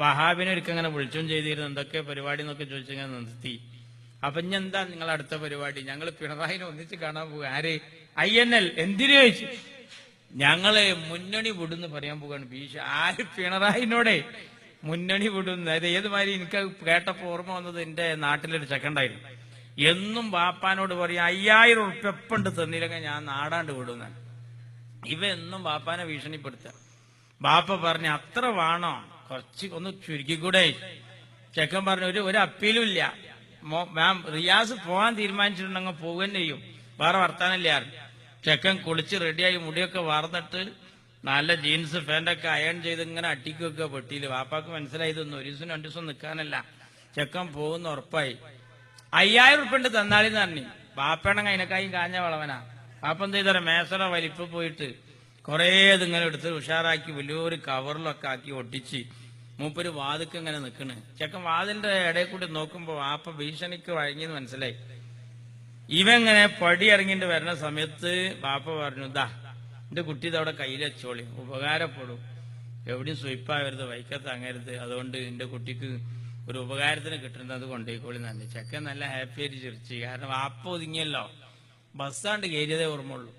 വഹാബിനെ ഒരിക്കങ്ങനെ വിളിച്ചും ചെയ്തിരുന്നു. എന്തൊക്കെ പരിപാടി എന്നൊക്കെ ചോദിച്ചിങ്ങനെ നിർത്തി. അപ്പൊ ഞെന്താ എന്താ നിങ്ങൾ അടുത്ത പരിപാടി? ഞങ്ങൾ പിണറായിനെ ഒന്നിച്ച് കാണാൻ പോകുക ആര്? I N L. എന്തിനു ചോദിച്ചു? ഞങ്ങളെ മുന്നണി വിടുന്ന് പറയാൻ പോവാണ് ഭീഷ. ആര് പിണറായിനോടെ മുന്നണി വിടുന്ന്? അത് ഏതുമാതിരി എനിക്ക് കേട്ടപ്പോ ഓർമ്മ വന്നത് എന്റെ നാട്ടിലൊരു ചെക്കണ്ടായിരുന്നു എന്നും വാപ്പാനോട് പറയും അയ്യായിരം ഉറുപ്പ്യ എപ്പണ്ട് തന്നില്ലെങ്കിൽ ഞാൻ നാടാണ്ട് വിടുന്ന. ഇവ എന്നും വാപ്പാനെ ഭീഷണിപ്പെടുത്തുക. ബാപ്പ പറഞ്ഞു അത്ര വേണോ. കുറച്ച് ഒന്ന് ചുരുക്കിക്കൂടെ? ചെക്കൻ പറഞ്ഞു ഒരു ഒരു അപ്പീലും ഇല്ല. മോ- റിയാസ് പോകാൻ തീരുമാനിച്ചിട്ടുണ്ടെങ്കിൽ പോവുകയും ചെയ്യും. വേറെ വർത്താനമില്ല ചെക്കൻ കുളിച്ച് റെഡിയായി മുടിയൊക്കെ വാർന്നിട്ട് നല്ല ജീൻസ് പാന്റൊക്കെ അയൺ ചെയ്ത് ഇങ്ങനെ അട്ടിക്ക് വെക്കുക പെട്ടിയിൽ. വാപ്പാക്ക് മനസ്സിലായി ഒരു ദിവസം രണ്ടു ദിവസം നിൽക്കാനല്ല ചെക്കൻ പോകുന്ന ഉറപ്പായി. അയ്യായിരം ഉറുപ്പണ്ട് തന്നാളിന്ന് പറഞ്ഞു. ബാപ്പയാണെങ്കിൽ അതിനെക്കായും കാഞ്ഞ വളവനാ. വാപ്പ എന്ത് ചെയ്തറ മേസറ വലിപ്പ് പോയിട്ട് കുറേ ഇതിങ്ങനെ എടുത്ത് ഉഷാറാക്കി വലിയൊരു കവറിലൊക്കെ ആക്കി ഒട്ടിച്ച് മൂപ്പര് വാതുക്ക് ഇങ്ങനെ നിൽക്കണ് ചെക്കൻ വാതിലിന്റെ ഇടയിൽ കൂടി നോക്കുമ്പോ വാപ്പ ഭീഷണിക്ക് വഴങ്ങിയെന്ന് മനസ്സിലായി. ഇവങ്ങനെ പടി ഇറങ്ങിട്ട് വരുന്ന സമയത്ത് വാപ്പ പറഞ്ഞു ദാ എന്റെ കുട്ടി ഇതവിടെ കയ്യിൽ വെച്ചോളി. ഉപകാരപ്പെടും. എവിടെയും സ്വയിപ്പാവരുത് വൈക്കത്ത് അങ്ങരുത് അതുകൊണ്ട് എന്റെ കുട്ടിക്ക് ഒരു ഉപകാരത്തിന് കിട്ടുന്നത് അത് കൊണ്ടുപോയിക്കോളി തന്നെ ചെക്കൻ നല്ല ഹാപ്പി ആയിട്ട് ചിരിച്ചു. കാരണം വാപ്പ ഒതുങ്ങിയല്ലോ. ബസ്സാണ്ട് കയറിയതേ ഓർമ്മയുള്ളൂ.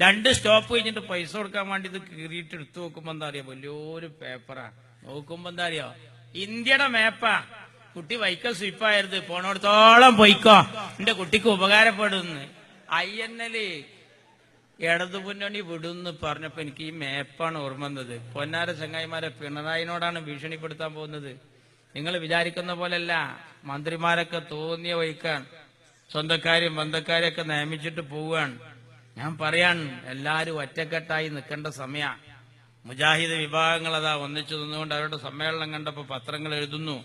രണ്ട് സ്റ്റോപ്പ് കഴിഞ്ഞിട്ട് പൈസ കൊടുക്കാൻ വേണ്ടി ഇത് കീറിയിട്ട് എടുത്തു നോക്കുമ്പോ എന്താ അറിയാം? വലിയൊരു പേപ്പറാ നോക്കുമ്പോ എന്താ അറിയോ? ഇന്ത്യയുടെ മേപ്പാ കുട്ടി വൈക്കം സ്വിപ്പായിരുന്നു പോണോടത്തോളം പൊയ്ക്കോ. എന്റെ കുട്ടിക്ക് ഉപകാരപ്പെടുന്നു. ഐ എൻ എൽ ഇടതു മുന്നണി വിടുന്ന് പറഞ്ഞപ്പോ എനിക്ക് ഈ മേപ്പാണ് ഓർമ്മ വന്നത്. പൊന്നാര ചങ്ങായിമാരെ പിണറായിനോടാണ് ഭീഷണിപ്പെടുത്താൻ പോകുന്നത്. നിങ്ങൾ വിചാരിക്കുന്ന പോലെയല്ല. മന്ത്രിമാരൊക്കെ തോന്നിയ വഹിക്കാൻ സ്വന്തക്കാരും ബന്ധക്കാരെയൊക്കെ നിയമിച്ചിട്ട് പോവുകയാണ്. ഞാൻ പറയാൻ എല്ലാരും ഒറ്റക്കെട്ടായി നിൽക്കേണ്ട സമയ. മുജാഹിദ് വിഭാഗങ്ങൾ അതാ ഒന്നിച്ചു നിന്നുകൊണ്ട് അവരുടെ സമ്മേളനം കണ്ടപ്പോ പത്രങ്ങൾ എഴുതുന്നു.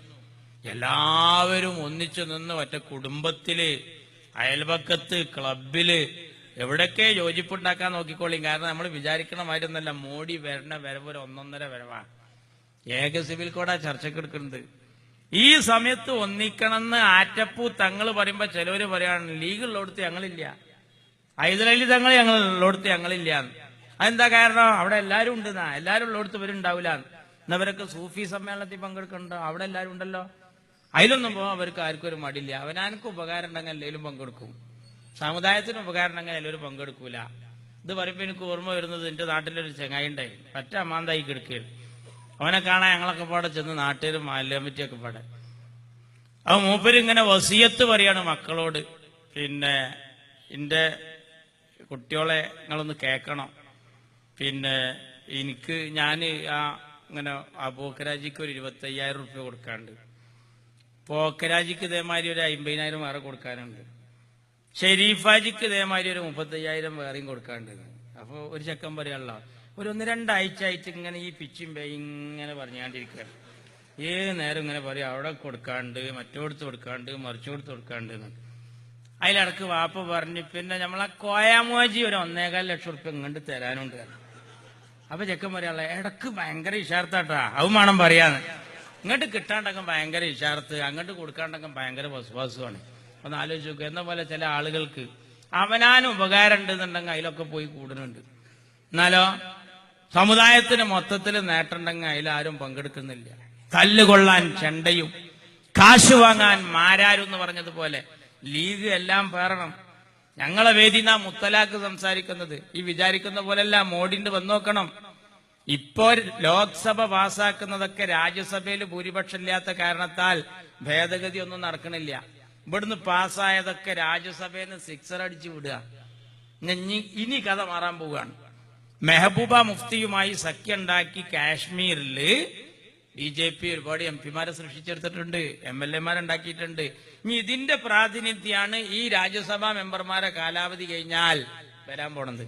എല്ലാവരും ഒന്നിച്ചു നിന്ന് ഒറ്റ കുടുംബത്തിൽ അയൽവക്കത്ത് ക്ലബിൽ എവിടൊക്കെ യോജിപ്പുണ്ടാക്കാൻ നോക്കിക്കോളിയും കാരണം നമ്മൾ വിചാരിക്കണ മാതിരി ഒന്നല്ല മോഡി വരണ വരവ് ഒരു ഒന്നൊന്നര വരവാ. ഏക സിവിൽ കോഡാ ചർച്ചയ്ക്ക് എടുക്കുന്നത് ഈ സമയത്ത് ഒന്നിക്കണമെന്ന് ആറ്റപ്പൂ തങ്ങൾ പറയുമ്പോ ചിലവര് പറയാണ് ലീഗുള്ളടത്ത് ഞങ്ങളില്ല. ഹൈദരലി തങ്ങൾ ഞങ്ങളുള്ളടത്ത് ഞങ്ങളില്ല. അതെന്താ കാരണം? അവിടെ എല്ലാരും ഉണ്ട് എന്നാ എല്ലാരും ഉള്ളടത്ത് ഇവരുണ്ടാവില്ല എന്നവരൊക്കെ സൂഫി സമ്മേളനത്തിൽ പങ്കെടുക്കുന്നുണ്ടോ അവിടെ എല്ലാരും ഉണ്ടല്ലോ. അതിലൊന്നും പോകാൻ അവർക്ക് ആർക്കും ഒരു മടിയില്ല. അവനാർക്ക് ഉപകാരം ഉണ്ടെങ്കിൽ എല്ലാവരും പങ്കെടുക്കും. സമുദായത്തിന് ഉപകാരം ഉണ്ടെങ്കിൽ എല്ലാവരും പങ്കെടുക്കൂല. ഇത് പറയുമ്പോ എനിക്ക് ഓർമ്മ വരുന്നത് എന്റെ നാട്ടിലൊരു ചെങ്ങായി ഉണ്ടായിരുന്നു പറ്റ അമാന്തായി കിടക്കുകയാണ് അവനെ കാണാൻ ഞങ്ങളൊക്കെ പാടെ ചെന്ന് നാട്ടുകാരും മാലിന്യമ്മറ്റിയൊക്കെ പാടെ. മൂപ്പര് ഇങ്ങനെ വസിയത്ത് പറയാണ് മക്കളോട്. പിന്നെ എന്റെ കുട്ടികളെ നിങ്ങളൊന്ന് കേൾക്കണം. പിന്നെ എനിക്ക് ഞാൻ ആ ഇങ്ങനെ ആ പോക്കരാജിക്ക് ഒരു ഇരുപത്തി അയ്യായിരം റുപ്യ കൊടുക്കാണ്ട്. പോക്കരാജിക്ക് ഇതേമാതിരി ഒരു അമ്പതിനായിരം വേറെ കൊടുക്കാനുണ്ട്. ഷെരീഫാജിക്ക് ഇതേമാതിരി ഒരു മുപ്പത്തയ്യായിരം വേറെയും കൊടുക്കാണ്ട്. അപ്പൊ ഒരു ചക്കം പറയാനുള്ള ഒരു ഒന്ന് രണ്ടാഴ്ച ആയിട്ട് ഇങ്ങനെ ഈ പിച്ചും പേയും ഇങ്ങനെ പറഞ്ഞുകൊണ്ടിരിക്കുകയാണ്. ഏത് നേരം ഇങ്ങനെ പറയും അവിടെ കൊടുക്കാണ്ട് മറ്റോടത്ത് കൊടുക്കാണ്ട് മറിച്ചോടത്ത് കൊടുക്കാണ്ട് അതിലിടക്ക് വാപ്പ പറഞ്ഞു പിന്നെ നമ്മളെ കോയാമോജി ഒരു ഒന്നേകാൽ ലക്ഷം റുപ്യ ഇങ്ങോട്ട് തരാനുണ്ട്. അപ്പൊ ചെക്കൻ പറയാനുള്ള ഇടയ്ക്ക് ഭയങ്കര ഇഷാർത്താട്ടാ. അത് വേണം പറയാന്ന്. ഇങ്ങോട്ട് കിട്ടാണ്ടൊക്കെ ഭയങ്കര ഇഷാർത്ത് അങ്ങോട്ട് കൊടുക്കാണ്ടൊക്കെ ഭയങ്കര വസുവാസുമാണ് ഒന്ന് ആലോചിച്ച് നോക്കുക എന്ന പോലെ ചില ആളുകൾക്ക് അവനാനും ഉപകാരം ഉണ്ടെന്നുണ്ടെങ്കിൽ അതിലൊക്കെ പോയി കൂടുന്നുണ്ട്. എന്നാലോ സമുദായത്തിന് മൊത്തത്തിൽ നേട്ടമുണ്ടെങ്കിൽ അതിലാരും പങ്കെടുക്കുന്നില്ല. തല്ലുകൊള്ളാൻ ചെണ്ടയും കാശ് വാങ്ങാൻ മാരാരും എന്ന് പറഞ്ഞതുപോലെ ലീഗ് എല്ലാം പേറണം. ഞങ്ങളെ വേദി നാം മുത്തലാക്ക് സംസാരിക്കുന്നത്. ഈ വിചാരിക്കുന്ന പോലെല്ല മോഡിന്റെ വന്നോക്കണം ഇപ്പോ ലോക്സഭ പാസാക്കുന്നതൊക്കെ രാജ്യസഭയിൽ ഭൂരിപക്ഷം ഇല്ലാത്ത കാരണത്താൽ ഭേദഗതി ഒന്നും നടക്കണില്ല. ഇവിടുന്ന് പാസ്സായതൊക്കെ രാജ്യസഭയിൽ നിന്ന് സിക്സർ അടിച്ചു വിടുക. ഇനി കഥ മാറാൻ പോവുകയാണ്. മെഹബൂബ മുഫ്തിയുമായി സഖ്യുണ്ടാക്കി കാശ്മീരിൽ ബി ജെ പി ഒരുപാട് എം പിമാരെ സൃഷ്ടിച്ചെടുത്തിട്ടുണ്ട് എം എൽ എമാരുണ്ടാക്കിയിട്ടുണ്ട്. ഇനി ഇതിന്റെ പ്രാതിനിധ്യമാണ് ഈ രാജ്യസഭാ മെമ്പർമാരെ കാലാവധി കഴിഞ്ഞാൽ വരാൻ പോണത്.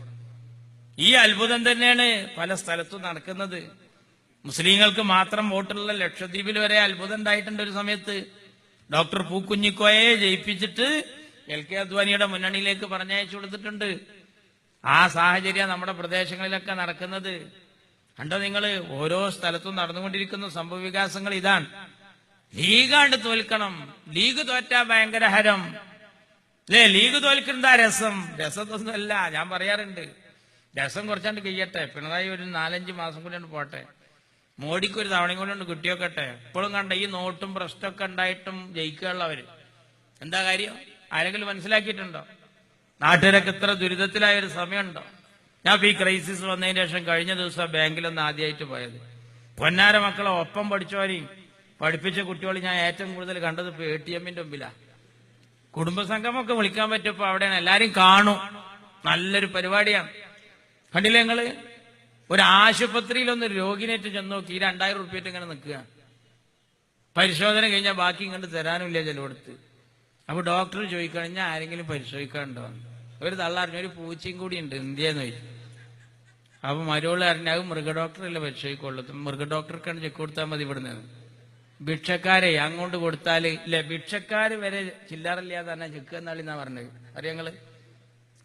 ഈ അത്ഭുതം തന്നെയാണ് പല സ്ഥലത്തും നടക്കുന്നത്. മുസ്ലിങ്ങൾക്ക് മാത്രം വോട്ടുള്ള ലക്ഷദ്വീപിൽ വരെ അത്ഭുതം ഉണ്ടായിട്ടുണ്ട് ഒരു സമയത്ത്. ഡോക്ടർ പൂക്കുഞ്ഞിക്കോയെ ജയിപ്പിച്ചിട്ട് എൽ കെ അദ്വാനിയുടെ മുന്നണിയിലേക്ക് പറഞ്ഞയച്ചു കൊടുത്തിട്ടുണ്ട്. ആ സാഹചര്യം നമ്മുടെ പ്രദേശങ്ങളിലൊക്കെ നടക്കുന്നത്. കണ്ടോ നിങ്ങൾ ഓരോ സ്ഥലത്തും നടന്നുകൊണ്ടിരിക്കുന്ന സംഭവ വികാസങ്ങൾ ഇതാണ്. ലീഗാണ്ട് തോൽക്കണം. ലീഗ് തോറ്റാ ഭയങ്കര ഹരം. അല്ലേ ലീഗ് തോൽക്കുന്നതാ രസം. രസത്തൊന്നുമല്ല ഞാൻ പറയാറുണ്ട്. രസം കുറച്ചാണ്ട് കഴിയട്ടെ പിണറായി ഒരു നാലഞ്ച് മാസം കൂടി കൊണ്ട് പോട്ടെ. മോഡിക്ക് ഒരു തവണയും കൂടി കൊണ്ട് കിട്ടിയോക്കട്ടെ. ഇപ്പോഴും കണ്ട ഈ നോട്ടും പ്രശ്നമൊക്കെ ഉണ്ടായിട്ടും ജയിക്കുകയുള്ള അവർ. എന്താ കാര്യം? ആരെങ്കിലും മനസ്സിലാക്കിയിട്ടുണ്ടോ? നാട്ടുകാരൊക്കെ ഇത്ര ദുരിതത്തിലായ ഒരു സമയമുണ്ടോ? ഞാൻ ഈ ക്രൈസിസ് വന്നതിന് ശേഷം കഴിഞ്ഞ ദിവസം ബാങ്കിലൊന്ന് ആദ്യമായിട്ട് പോയത്. പൊന്നാര മക്കളെ ഒപ്പം പഠിച്ചവരെയും പഠിപ്പിച്ച കുട്ടികളെ ഞാൻ ഏറ്റവും കൂടുതൽ കണ്ടത് എ ടി എമ്മിന്റെ മുമ്പിലാണ് കുടുംബസംഗമൊക്കെ വിളിക്കാൻ പറ്റിയപ്പോ അവിടെയാണ്. എല്ലാരും കാണും. നല്ലൊരു പരിപാടിയാണ്. കണ്ടില്ലേ ഞങ്ങൾ ഒരു ആശുപത്രിയിലൊന്ന് രോഗിനേറ്റ് ചെന്ന് നോക്കി ഈ രണ്ടായിരം റുപ്യറ്റ് ഇങ്ങനെ നിൽക്കുക. പരിശോധന കഴിഞ്ഞാൽ ബാക്കി ഇങ്ങോട്ട് തരാനുമില്ല ചിലവിടത്ത്. അപ്പൊ ഡോക്ടർ ചോദിക്കഴിഞ്ഞാൽ ആരെങ്കിലും പരിശോധിക്കാനുണ്ടോ? ഒരു തള്ളറിഞ്ഞ ഒരു പൂച്ചയും കൂടി ഉണ്ട് ഇന്ത്യന്ന് ചോദിച്ചു അപ്പൊ മരോൾ അറിഞ്ഞ അത് മൃഗ ഡോക്ടറല്ലേ പരിശോധിക്കുള്ളൂ. മൃഗ ഡോക്ടർക്കാണ് ചെക്ക് കൊടുത്താൽ മതി ഇവിടുന്ന്. ഭിക്ഷക്കാരെ അങ്ങോട്ട് കൊടുത്താൽ ഇല്ല ഭിക്ഷക്കാര് വരെ ചില്ലറില്ലാതെ തന്നെ ചെക്ക് എന്നാളി എന്നാ പറഞ്ഞത് അറിയങ്ങൾ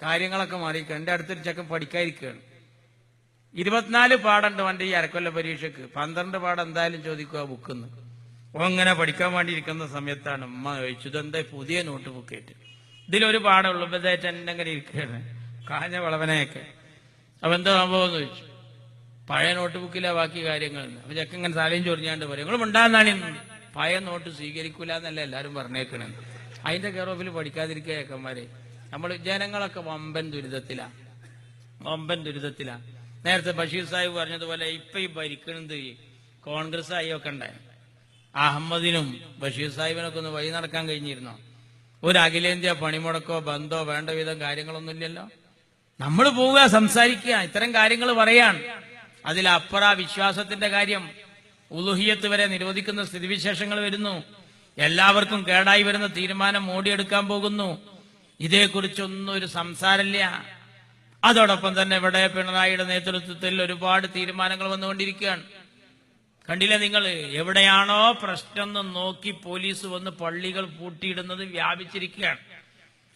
കാര്യങ്ങളൊക്കെ മാറിയിരിക്കുക എന്റെ അടുത്തൊരു ചെക്കൻ പഠിക്കാതിരിക്കുകയാണ്. ഇരുപത്തിനാല് പാടുണ്ട് വണ്ടി ഈ അരക്കൊല്ല പരീക്ഷക്ക് പന്ത്രണ്ട് പാടം എന്തായാലും ചോദിക്കുക ബുക്കിന്ന്. അങ്ങനെ പഠിക്കാൻ വേണ്ടി ഇരിക്കുന്ന സമയത്താണ് ഉമ്മ ചോദിച്ചു ഇതെന്താ പുതിയ നോട്ട് ബുക്ക് ആയിട്ട്? ഇതിലൊരു പാടുള്ളു. ഉള്ളപ്പോഴത്തേറ്റ് എന്നെ അങ്ങനെ ഇരിക്കുകയാണ്. കാഞ്ഞ വളവനെയൊക്കെ. അപ്പൊ എന്താ സംഭവം എന്ന് ചോദിച്ചു. പഴയ നോട്ട് ബുക്കിലെ ബാക്കി കാര്യങ്ങൾ അപ്പൊ ചെക്കൻ ഇങ്ങനെ തലയും ചൊറിഞ്ഞാണ്ട് പറയും നിങ്ങൾ ഉണ്ടാകുന്നാണ് പഴയ നോട്ട് സ്വീകരിക്കൂല എന്നല്ല എല്ലാരും പറഞ്ഞേക്കണേ അതിന്റെ കെറോപ്പിൽ പഠിക്കാതിരിക്കുക ചെക്കന്മാരെ. നമ്മൾ ജനങ്ങളൊക്കെ വമ്പൻ ദുരിതത്തിലാ. വമ്പൻ ദുരിതത്തിലാ. നേരത്തെ ബഷീർ സാഹിബ് പറഞ്ഞതുപോലെ ഇപ്പൊ ഈ ഭരിക്കണത് കോൺഗ്രസ് ആയി ഒക്കെ ഉണ്ടായി. അഹമ്മദിനും ബഷീർ സാഹിബിനൊക്കെ ഒന്ന് വഴി നടക്കാൻ കഴിഞ്ഞിരുന്നോ? ഒരു അഖിലേന്ത്യാ പണിമുടക്കോ ബന്ധോ വേണ്ട വിധം കാര്യങ്ങളൊന്നുമില്ലല്ലോ നമ്മൾ പോവുക സംസാരിക്കുക ഇത്തരം കാര്യങ്ങൾ പറയാൻ. അതിലപ്പുറ വിശ്വാസത്തിന്റെ കാര്യം ഉലുഹിയത്ത് വരെ നിരോധിക്കുന്ന സ്ഥിതിവിശേഷങ്ങൾ വരുന്നു. എല്ലാവർക്കും കേടായി വരുന്ന തീരുമാനം മോടിയെടുക്കാൻ പോകുന്നു. ഇതേക്കുറിച്ചൊന്നും ഒരു സംസാരമില്ല. അതോടൊപ്പം തന്നെ ഇവിടെ പിണറായിയുടെ നേതൃത്വത്തിൽ ഒരുപാട് തീരുമാനങ്ങൾ വന്നുകൊണ്ടിരിക്കുകയാണ്. കണ്ടില്ലേ നിങ്ങൾ? എവിടെയാണോ പ്രശ്നം എന്ന് നോക്കി പോലീസ് വന്ന് പള്ളികൾ പൂട്ടിയിടുന്നത് വ്യാപിച്ചിരിക്കുകയാണ്.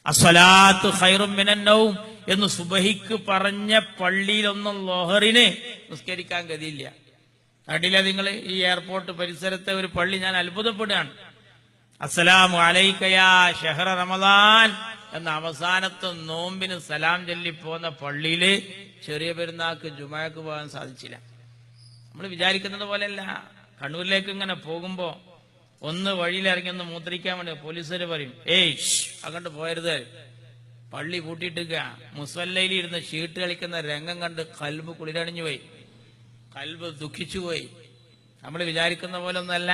അസ്വലാത്ത് ഹൈറും മിനന്നവും എന്ന് സുബഹിക്ക് പറഞ്ഞ പള്ളിയിലൊന്നും ലോഹറിനെ നിസ്കരിക്കാൻ ഗതിയില്ല. കണ്ടില്ല നിങ്ങൾ? ഈ എയർപോർട്ട് പരിസരത്തെ ഒരു പള്ളി ഞാൻ അത്ഭുതപ്പെടുകയാണ്. അസ്സലാമു അലൈക്കയാ ഷെഹറ റമദാൻ എന്ന അവസാനത്തെ നോമ്പിന് സലാം ചൊല്ലി പോന്ന പള്ളിയിൽ ചെറിയ പെരുന്നാക്ക് ജുമാക്ക് പോകാൻ സാധിച്ചില്ല. നമ്മൾ വിചാരിക്കുന്നത് പോലെയല്ല. കണ്ണൂരിലേക്ക് ഇങ്ങനെ പോകുമ്പോ ഒന്ന് വഴിയിലിറങ്ങി ഒന്ന് മൂത്രിക്കാൻ വേണ്ടി പോലീസുകാർ പറയും ഏയ് അങ്ങോട്ട് പോയരുത്. പള്ളി പൂട്ടിയിട്ടിക്ക മുസല്ലയിൽ ഇരുന്ന് ഷീട്ട് കളിക്കുന്ന രംഗം കണ്ട് കൽബ് കുളിരണിഞ്ഞു പോയി. കൽബ് ദുഃഖിച്ചു പോയി. നമ്മൾ വിചാരിക്കുന്ന പോലെ ഒന്നല്ല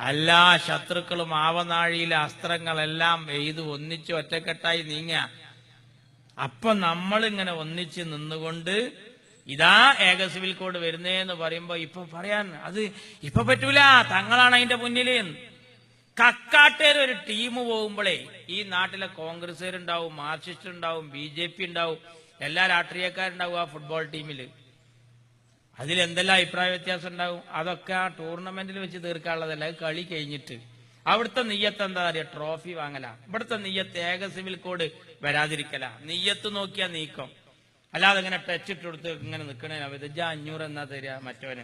എല്ലാ ശത്രുക്കളും ആവനാഴിയിലെ അസ്ത്രങ്ങളെല്ലാം എയ്ത് ഒന്നിച്ച് ഒറ്റക്കെട്ടായി നീങ്ങ. അപ്പൊ നമ്മളിങ്ങനെ ഒന്നിച്ച് നിന്നുകൊണ്ട് ഇതാ ഏക സിവിൽ കോഡ് വരുന്നേന്ന് പറയുമ്പോ ഇപ്പൊ പറയാൻ അത് ഇപ്പൊ പറ്റൂല. തങ്ങളാണ് അതിന്റെ മുന്നിൽ കക്കാട്ടേര് ഒരു ടീം പോകുമ്പോഴേ ഈ നാട്ടിലെ കോൺഗ്രസ്സുകാരുണ്ടാവും മാർക്സിസ്റ്റ് ഉണ്ടാവും ബി ജെ പി ഉണ്ടാവും എല്ലാ രാഷ്ട്രീയക്കാരുണ്ടാവും ആ ഫുട്ബോൾ ടീമിൽ. അതിൽ എന്തെല്ലാം അഭിപ്രായ വ്യത്യാസം ഉണ്ടാവും? അതൊക്കെ ആ ടൂർണമെന്റിൽ വെച്ച് തീർക്കാനുള്ളതല്ല. കളി കഴിഞ്ഞിട്ട്. അവിടുത്തെ നെയ്യത്ത് എന്താ പറയുക ട്രോഫി വാങ്ങല. ഇവിടുത്തെ നെയ്യത്ത് ഏക സിവിൽ കോഡ് വരാതിരിക്കല. നെയ്യത്ത് നോക്കിയാ നീക്കം. അല്ലാതെ ഇങ്ങനെ ടച്ച് ഇട്ട് കൊടുത്ത് ഇങ്ങനെ നിൽക്കണേ വിദജ അഞ്ഞൂറ് എന്നാ തരിക മറ്റവന്.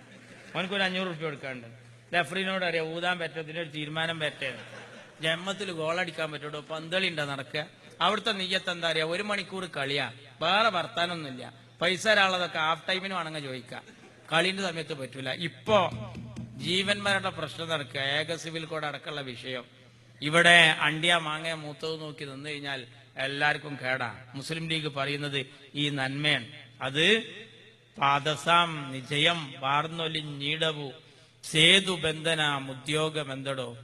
അവനക്ക് ഒരു അഞ്ഞൂറ് റുപ്യ കൊടുക്കാണ്ട്. റെഫറിനോട് അറിയാം ഊതാൻ പറ്റത്തിന് ഒരു തീരുമാനം പറ്റേ ജന്മത്തിൽ ഗോളടിക്കാൻ പറ്റുള്ളൂ പന്തളി ഉണ്ടാ നടക്കുക? അവിടുത്തെ നെയ്യത്ത് എന്താ അറിയാ? ഒരു മണിക്കൂർ കളിയാ. വേറെ വർത്താനൊന്നുമില്ല. പൈസ ഒരാളതൊക്കെ ഹാഫ് ടൈമിന് വേണമെങ്കിൽ ചോദിക്കാം കളിന്റെ സമയത്ത് പറ്റൂല. ഇപ്പോ ജീവന്മാരുടെ പ്രശ്നം നടക്കുക. ഏക സിവിൽ കോഡ് അടക്കമുള്ള വിഷയം. ഇവിടെ അണ്ടിയ മാങ്ങ മൂത്തത് നോക്കി നിന്നു കഴിഞ്ഞാൽ എല്ലാവർക്കും കേടാ. മുസ്ലിം ലീഗ് പറയുന്നത് ഈ നന്മയാണ്. അത് പാദസാം നിജയം വാർന്നൊലിഞ്ഞീടവു സേതു ബന്ധന ഉദ്യോഗമെന്തടോ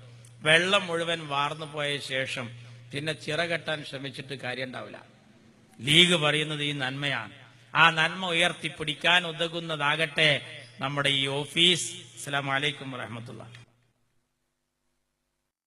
വെള്ളം മുഴുവൻ വാർന്നു പോയ ശേഷം പിന്നെ ചിറകെട്ടാൻ ശ്രമിച്ചിട്ട് കാര്യം ഉണ്ടാവില്ല ലീഗ് പറയുന്നത് ഈ നന്മയാണ്. ആ നന്മ ഉയർത്തിപ്പിടിക്കാൻ ഉതകുന്നതാകട്ടെ നമ്മുടെ ഈ ഓഫീസ്. അസ്സലാമു അലൈക്കും വറഹമത്തുള്ള